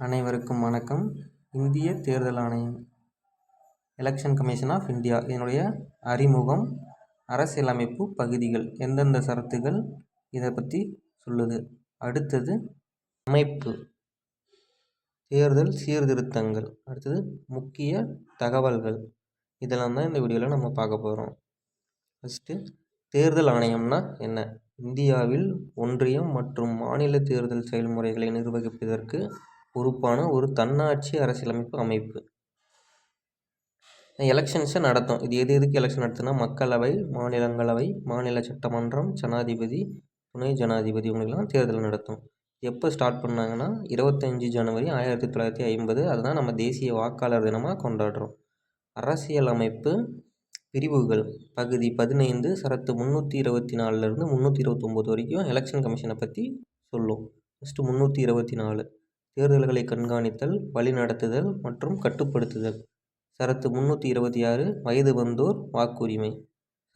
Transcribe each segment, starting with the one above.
அனைவருக்கும் வணக்கம். இந்திய தேர்தல் ஆணையம் எலெக்ஷன் கமிஷன் ஆஃப் இந்தியா இதனுடைய அறிமுகம் அரசியலமைப்பு பகுதிகள் எந்தெந்த சரத்துகள் இதை பற்றி சொல்லுது. அடுத்தது அமைப்பு தேர்தல் சீர்திருத்தங்கள். அடுத்தது முக்கிய தகவல்கள். இதெல்லாம் தான் இந்த வீடியோவில் நம்ம பார்க்க போகிறோம் ஃபஸ்ட்டு தேர்தல் ஆணையம்னா என்ன? இந்தியாவில் ஒன்றியம் மற்றும் மாநில தேர்தல் செயல்முறைகளை நிர்வகிப்பதற்கு பொறுப்பான ஒரு தன்னாட்சி அரசியலமைப்பு அமைப்பு. எலெக்ஷன்ஸை நடத்தும். இது எது எதுக்கு எலெக்ஷன் நடத்துனா மக்களவை மாநிலங்களவை மாநில சட்டமன்றம் ஜனாதிபதி துணை ஜனாதிபதி இவங்களுக்கெல்லாம் தேர்தல் நடத்தும். எப்போ ஸ்டார்ட் பண்ணாங்கன்னா இருபத்தஞ்சி ஜனவரி ஆயிரத்தி தொள்ளாயிரத்தி ஐம்பது. அதுதான் நம்ம தேசிய வாக்காளர் தினமாக கொண்டாடுறோம். அரசியலமைப்பு பிரிவுகள். பகுதி பதினைந்து சரத்து முந்நூற்றி இருபத்தி நாலுலேருந்து முந்நூற்றி இருபத்தொம்போது வரைக்கும் எலெக்ஷன் கமிஷனை பற்றி சொல்லும். ஃபஸ்ட்டு முந்நூற்றி இருபத்தி நாலு தேர்தல்களை கண்காணித்தல் வழிநடத்துதல் மற்றும் கட்டுப்படுத்துதல். சரத்து முந்நூற்றி இருபத்தி ஆறு வயது வந்தோர் வாக்குரிமை.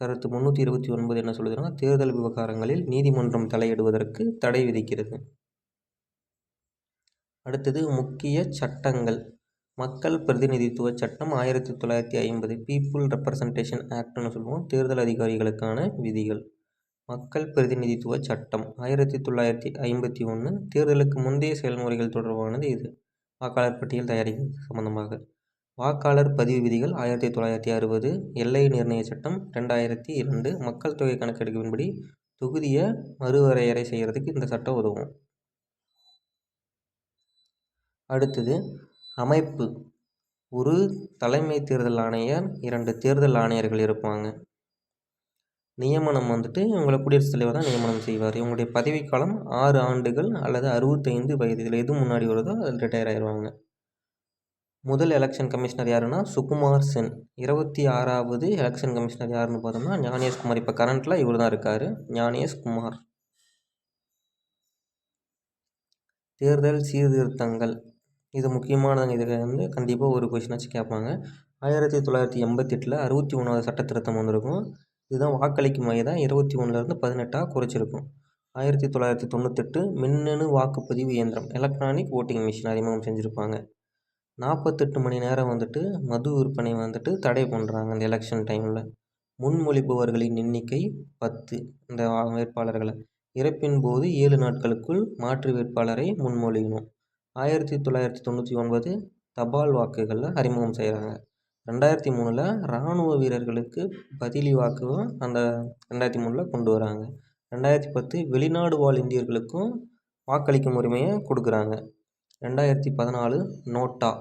சரத்து முந்நூற்றி இருபத்தி ஒன்பது என்ன சொல்லுதுன்னா தேர்தல் விவகாரங்களில் நீதிமன்றம் தலையிடுவதற்கு தடை விதிக்கிறது. அடுத்தது முக்கிய சட்டங்கள். மக்கள் பிரதிநிதித்துவ சட்டம் ஆயிரத்தி தொள்ளாயிரத்தி ஐம்பது பீப்புள் ரெப்ரசன்டேஷன் ஆக்ட்னு சொல்லுவோம். தேர்தல் அதிகாரிகளுக்கான விதிகள். மக்கள் பிரதிநிதித்துவ சட்டம் ஆயிரத்தி தொள்ளாயிரத்தி ஐம்பத்தி ஒன்று தேர்தலுக்கு முந்தைய செயல்முறைகள் தொடர்பானது இது. வாக்காளர் பட்டியல் தயாரிக்கிறது சம்பந்தமாக. வாக்காளர் பதிவு விதிகள் ஆயிரத்தி தொள்ளாயிரத்தி அறுபது. எல்லை நிர்ணய சட்டம் ரெண்டாயிரத்தி இரண்டு. மக்கள் தொகை கணக்கெடுப்பின்படி தொகுதியை மறுவரையறை செய்கிறதுக்கு இந்த சட்டம் உதவும். அடுத்தது அமைப்பு. ஒரு தலைமை தேர்தல் ஆணையர் இரண்டு தேர்தல் ஆணையர்கள் இருப்பாங்க. நியமனம் வந்துட்டு இவங்களை குடியரசுத் தலைவர் தான் நியமனம் செய்வார். இவங்களுடைய பதவிக்காலம் ஆறு ஆண்டுகள் அல்லது அறுபத்தைந்து வயது. இதில் எது முன்னாடி வருதோ அதில் ரிட்டையர் ஆயிடுவாங்க முதல் எலெக்ஷன் கமிஷனர் யாருன்னா சுகுமார் சென். இருபத்தி ஆறாவது எலெக்ஷன் கமிஷனர் யாருன்னு பார்த்தோம்னா ஞானேஷ்குமார் இப்போ கரண்ட்டில் இவர் தான் இருக்கார் ஞானேஷ்குமார் தேர்தல் சீர்திருத்தங்கள். இது முக்கியமானது இதில் வந்து கண்டிப்பாக ஒரு கொஷினாச்சும் கேட்பாங்க. ஆயிரத்தி தொள்ளாயிரத்தி எண்பத்தெட்டில் அறுபத்தி ஒன்றாவது சட்ட திருத்தம் வந்திருக்கும். இதுதான் வாக்களிக்கும் வயதை இருபத்தி ஒன்றுலேருந்து பதினெட்டாக குறைச்சிருக்கும். ஆயிரத்தி தொள்ளாயிரத்தி தொண்ணூத்தெட்டு மின்னணு வாக்குப்பதிவு இயந்திரம் எலக்ட்ரானிக் ஓட்டிங் மிஷின் அறிமுகம் செஞ்சுருப்பாங்க. நாற்பத்தெட்டு மணி நேரம் வந்துட்டு மது விற்பனை வந்துட்டு தடை பண்ணுறாங்க இந்த எலெக்ஷன் டைமில் முன்மொழிபவர்களின் எண்ணிக்கை பத்து இந்த வேட்பாளர்களை. இறப்பின் போது ஏழு நாட்களுக்குள் மாற்று வேட்பாளரை முன்மொழியணும். ஆயிரத்தி தொள்ளாயிரத்தி தொண்ணூற்றி ஒன்பது தபால் வாக்குகளில் அறிமுகம் செய்கிறாங்க ரெண்டாயிரத்தி மூணில் இராணுவ வீரர்களுக்கு பதிலி வாக்கும் அந்த ரெண்டாயிரத்தி மூணில் கொண்டு வராங்க. ரெண்டாயிரத்தி பத்து வெளிநாடு வாழ் இந்தியர்களுக்கும் வாக்களிக்கும் உரிமையை கொடுக்குறாங்க. ரெண்டாயிரத்தி பதினாலு நோட்டா.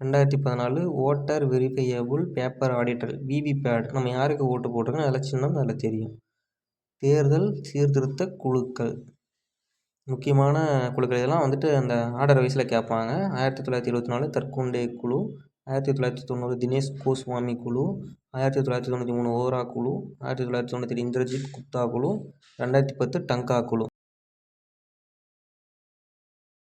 ரெண்டாயிரத்தி பதினாலு voter verifiable paper auditor VVPAT நம்ம யாருக்கு ஓட்டு போட்டிருக்கோம்? அதில் சின்னம் அதில் தெரியும். தேர்தல் சீர்திருத்த குழுக்கள். முக்கியமான குழுக்கள் இதெல்லாம் வந்துட்டு அந்த ஆர்டர் வைஸில் கேட்பாங்க. ஆயிரத்தி தொள்ளாயிரத்தி இருபத்தி நாலு தற்கொண்டே குழு ஆயிரத்தி தொள்ளாயிரத்தி தொண்ணூறு தினேஷ் கோஸ்வாமி குழு ஆயிரத்தி தொள்ளாயிரத்தி தொண்ணூற்றி மூணு ஓரா குழு ஆயிரத்தி தொள்ளாயிரத்தி தொண்ணூற்றி இந்திரஜித் குப்தா குழு ரெண்டாயிரத்தி பத்து டங்கா குழு.